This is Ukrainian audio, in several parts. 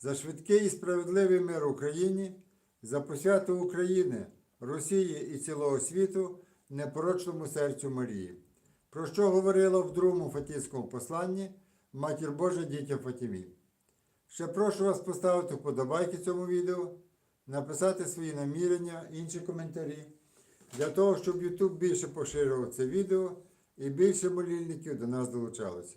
за швидкий і справедливий мир Україні, за посвяту України, Росії і цілого світу непорочному серцю Марії, про що говорила в другому Фатівському посланні Матір Божа дітям Фатімі. Ще прошу вас поставити вподобайки цьому відео, написати свої намірення, інші коментарі, для того, щоб YouTube більше поширював це відео і більше молільників до нас долучалося.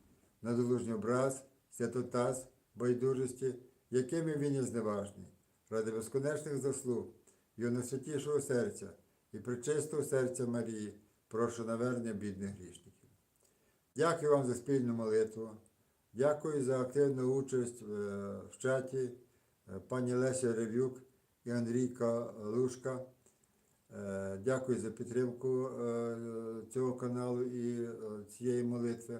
на долужній образ, святотаз, байдужості, якими він є зневажний, ради безконечних заслуг, його найсвятішого серця і причистого серця Марії, прошу навернення бідних грішників. Дякую вам за спільну молитву. Дякую за активну участь в, е, чаті е, пані Леся Ревюк і Андрійка Лушка. Е, Дякую за підтримку цього каналу і цієї молитви.